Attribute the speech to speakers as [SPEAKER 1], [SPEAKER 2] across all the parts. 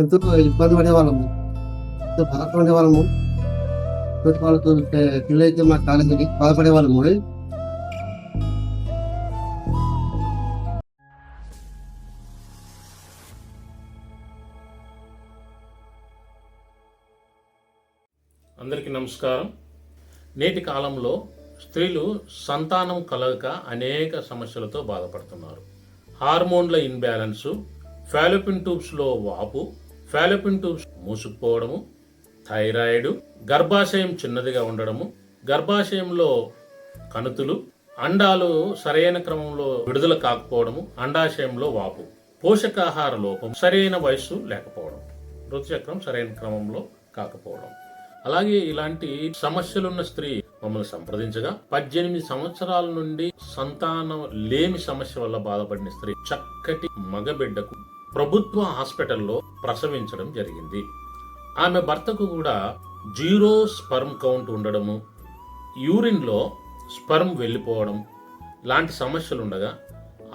[SPEAKER 1] ఎంతో ఇబ్బంది పడేవాళ్ళము? ఎంతో బాధపడే వాళ్ళము? తోటి వాళ్ళతో పిల్లలు అయితే మా కాలేజీకి బాధపడే వాళ్ళము
[SPEAKER 2] అందరికీ నమస్కారం. నేటి కాలంలో స్త్రీలు సంతానం కలగక అనేక సమస్యలతో బాధపడుతున్నారు. హార్మోన్ల ఇన్బ్యాలెన్సు ఫాలోపిన్ ట్యూబ్స్లో వాపు ఫాలోపిన్ ట్యూబ్స్ మూసుకుపోవడము థైరాయిడ్ గర్భాశయం చిన్నదిగా ఉండడము గర్భాశయంలో కణుతులు అండాలు సరైన క్రమంలో విడుదల కాకపోవడము అండాశయంలో వాపు పోషకాహార లోపం సరైన వయస్సు లేకపోవడం ఋతుచక్రం సరైన క్రమంలో కాకపోవడం. అలాగే ఇలాంటి సమస్యలున్న స్త్రీ మమ్మల్ని సంప్రదించగా పద్దెనిమిది సంవత్సరాల నుండి సంతానం లేమి సమస్య వల్ల బాధపడిన స్త్రీ చక్కటి మగబిడ్డకు ప్రభుత్వ హాస్పిటల్లో ప్రసవించడం జరిగింది. ఆమె భర్తకు కూడా జీరో స్పర్మ్ కౌంట్ ఉండడము యూరిన్లో స్పర్మ్ వెళ్ళిపోవడం లాంటి సమస్యలు ఉండగా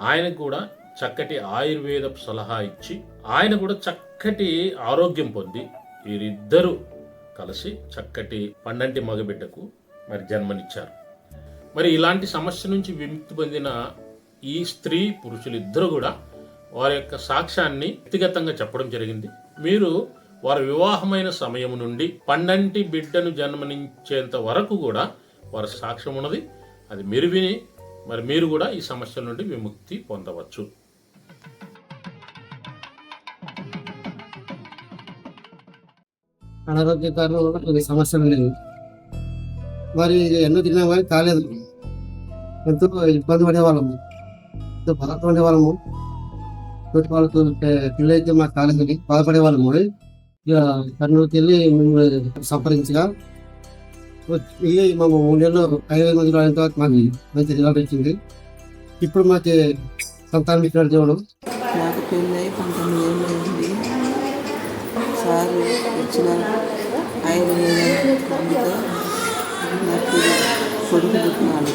[SPEAKER 2] ఆయనకు కూడా చక్కటి ఆయుర్వేద సలహా ఇచ్చి ఆయన కూడా చక్కటి ఆరోగ్యం పొంది వీరిద్దరూ కలిసి చక్కటి పండంటి మగబిడ్డకు మరి జన్మనిచ్చారు. మరి ఇలాంటి సమస్య నుంచి విముక్తి పొందిన ఈ స్త్రీ పురుషులిద్దరూ కూడా వారి యొక్క సాక్ష్యాన్ని వ్యక్తిగతంగా చెప్పడం జరిగింది. మీరు వారి వివాహమైన సమయం నుండి పండంటి బిడ్డను జన్మనించేంత వరకు కూడా వారి సాక్ష్యం ఉన్నది. అది మీరు విని మరి మీరు కూడా ఈ సమస్యల నుండి విముక్తి పొందవచ్చు.
[SPEAKER 1] అనారోగ్య కారణం వల్ల కొన్ని మరి ఎన్నో తిన్నా కానీ కాలేదు. ఎంతో ఇబ్బంది పడేవాళ్ళము. ఎంతో బాధపడే వాళ్ళము తోటి వాళ్ళతో పిల్లలు అయితే మా కాలేజీకి బాధపడే వాళ్ళము ఇక కర్నూలుకి వెళ్ళి మేము సంప్రదించగా వెళ్ళి మేము మూడు నెలలు ఐదు వేల మంది అయిన తర్వాత మాకు మంచి రిజల్ట్ వచ్చింది. ఇప్పుడు మాకు సంతానం ఇక్కడ దేవుడు.
[SPEAKER 3] నాకు పెళ్ళై పంతొమ్మిది ఏళ్ళు అయింది. సార్ ఇచ్చిన ఐదు వేల నాకు కొడుకు పుట్టినాడు.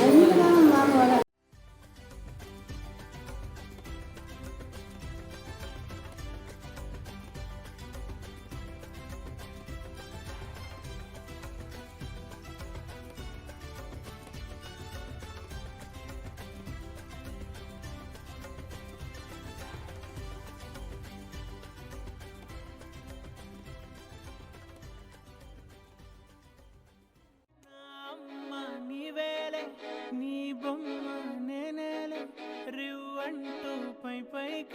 [SPEAKER 3] one, two, pay, pay,